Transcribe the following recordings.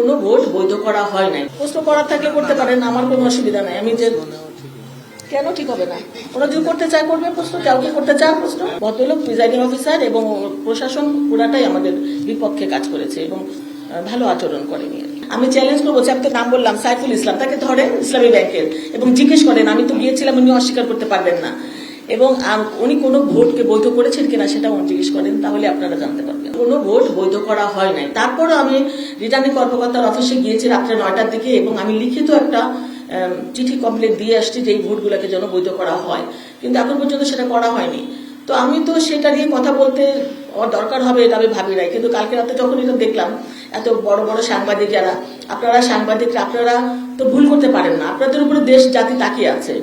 কোনো ভোট বৈধ করা হয় নাই। প্রশ্ন করার থাকলে করতে পারেন, আমার কোনো অসুবিধা নাই। আমি যে কেন ঠিক হবে না? ওরা যদি করতে চায় করবে প্রশ্ন, কাউকে করতে চায় প্রশ্ন। ভদ্রলোক, প্রিজাইডিং অফিসার এবং প্রশাসন পুরাটাই আমাদের বিপক্ষে কাজ করেছে এবং ভালো আচরণ করেনি। আমি চ্যালেঞ্জ করব, যে নাম বললাম, সাইফুল ইসলাম, তাকে ধরেন ইসলামী ব্যাংকের এবং জিজ্ঞেস করেন, আমি তো গিয়েছিলাম, উনি অস্বীকার করতে পারবেন না। এবং উনি কোনো ভোটকে বৈধ করেছেন কিনা সেটা উনি জিজ্ঞেস করেন, তাহলে আপনারা জানতে পারবেন। কোনো ভোট বৈধ করা হয় নাই। তারপরও আমি রিটার্নিং কর্মকর্তার অফিসে গিয়েছি রাত্রে নয়টার দিকে এবং আমি লিখিত একটা চিঠি কমপ্লেন দিয়ে আসছি যে এই ভোটগুলোকে যেন বৈধ করা হয়। কিন্তু এখন পর্যন্ত সেটা করা হয়নি। তো আমি তো সেটা নিয়ে কথা বলতে দরকার হবে এটা আমি ভাবি নাই। কিন্তু কালকে রাতে যখন এটা দেখলাম, এত বড় বড় সাংবাদিক যারা আপনারা সাংবাদিকরা, আপনারা তো ভুল করতে পারেন না। আপনাদের উপরে দেশ জাতি তাকিয়ে আছে।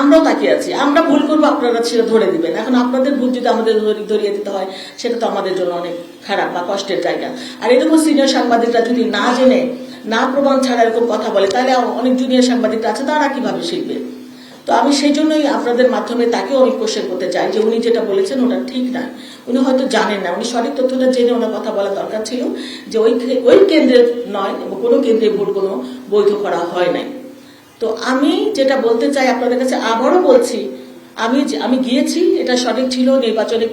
আমরাও তাকিয়ে আছি। আমরা ভুল করব, আপনারা সেটা ধরে দিবেন। এখন আপনাদের ভুল যদি আমাদের ধরিয়ে দিতে হয়, সেটা তো আমাদের জন্য অনেক খারাপ বা কষ্টের জায়গা। আর এরকম সিনিয়র সাংবাদিকরা যদি না জেনে, না প্রমাণ ছাড়া এরকম কথা বলে, তাহলে অনেক জুনিয়র সাংবাদিকরা আছে, তারা কীভাবে শিখবে? তো আমি সেই জন্যই আপনাদের মাধ্যমে তাকেও আমি কোশ্চেন করতে চাই যে উনি যেটা বলেছেন ওটা ঠিক না। উনি হয়তো জানেন না, উনি সঠিক তথ্যটা জেনে ওনার কথা বলা দরকার ছিল যে ওই ওই কেন্দ্রের নয়, এবং কোনো কেন্দ্রে ভোট কোনো বৈধ করা হয় নাই। তো আমি যেটা বলতে চাই আপনাদের কাছে, আবারও বলছি, আমি আমি গিয়েছি, এটা সঠিক ছিল, নির্বাচনে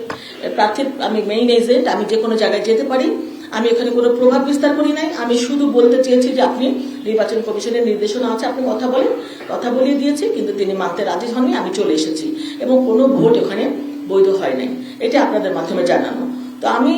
প্রার্থীর, আমি মেইন এজেন্ট আমি যে কোনো জায়গায় যেতে পারি। আমি এখানে কোনো প্রভাব বিস্তার করি নাই। আমি শুধু বলতে চেয়েছি যে আপনি নির্বাচন কমিশনের নির্দেশনা আছে, আপনি কথা বলেন, কথা বলিয়ে দিয়েছি, কিন্তু তিনি মানতে রাজি হননি, আমি চলে এসেছি। এবং কোনো ভোট ওখানে বৈধ হয় নাই। এটা আপনাদের মাধ্যমে জানানো। তো আমি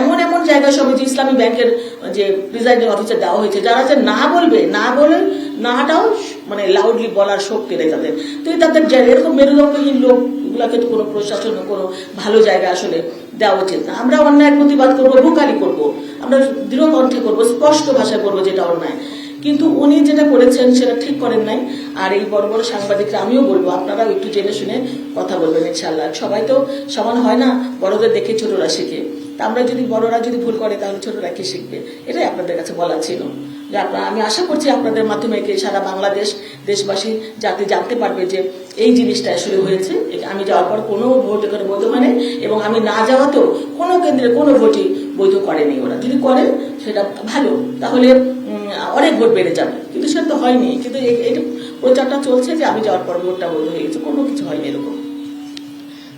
এমন এমন জায়গায় সবাই যে ইসলামী ব্যাংকের যে প্রিজাইডিং অফিসার দেওয়া হয়েছে, যারা যে না বলবে, না বলে, নাটাও মানে লাউডলি বলার শক্তি নেই তাদের। তো তাদের এরকম মেরুদণ্ডহীন লোক, এগুলাকে তো কোনো প্রশাসন কোনো ভালো জায়গা আসলে দেওয়া উচিত না। আমরা অন্যায় প্রতিবাদ করব ভোকালি করব। আমরা দৃঢ় কণ্ঠে করব, স্পষ্ট ভাষায় করব যেটা অন্যায়। কিন্তু উনি যেটা করেছেন সেটা ঠিক করেন নাই। আর এই বড় বড় সাংবাদিকরা, আমিও বলব, আপনারাও একটু জেনে শুনে কথা বলবেন ইনশাল্লাহ সবাই তো সমান হয় না বড়দের দেখে ছোটরা শিখে। তা আমরা যদি বড়রা যদি ভুল করে, তাহলে ছোটরা কি শিখবে? এটাই আপনাদের কাছে বলা ছিল। যে আপনারা, আমি আশা করছি আপনাদের মাধ্যমে কি সারা বাংলাদেশ, দেশবাসী যাতে জানতে পারবে যে এই জিনিসটা আসলে হয়েছে। আমি যাওয়ার পর কোনো ভোট এখানে বৈধ মানে এবং আমি না যাওয়াতেও কোনো কেন্দ্রে কোনো ভোটই বৈধ করেনি ওরা। যদি করেন, সেটা ভালো। তাহলে অনেক ভোট বেড়ে যাবে। কিন্তু সেটা তো হয়নি। কিন্তু প্রচারটা চলছে যে আমি যাওয়ার পর ভোটটা বৈধ হয়ে গেছে। কোনো কিছু হয়নি এরকম।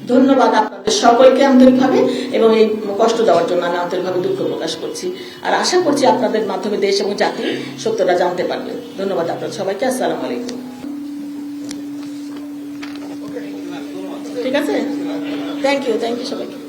ধন্যবাদ আপনাদের সকলকে আন্তরিকভাবে এবং এই কষ্ট দেওয়ার জন্য আমি আন্তরিকভাবে দুঃখ প্রকাশ করছি। আর আশা করছি আপনাদের মাধ্যমে দেশ এবং জাতি সত্যটা জানতে পারবে। ধন্যবাদ আপনাদের সবাইকে। আসসালামু আলাইকুম। ঠিক আছে? থ্যাংক ইউ থ্যাংক ইউ সবাইকে।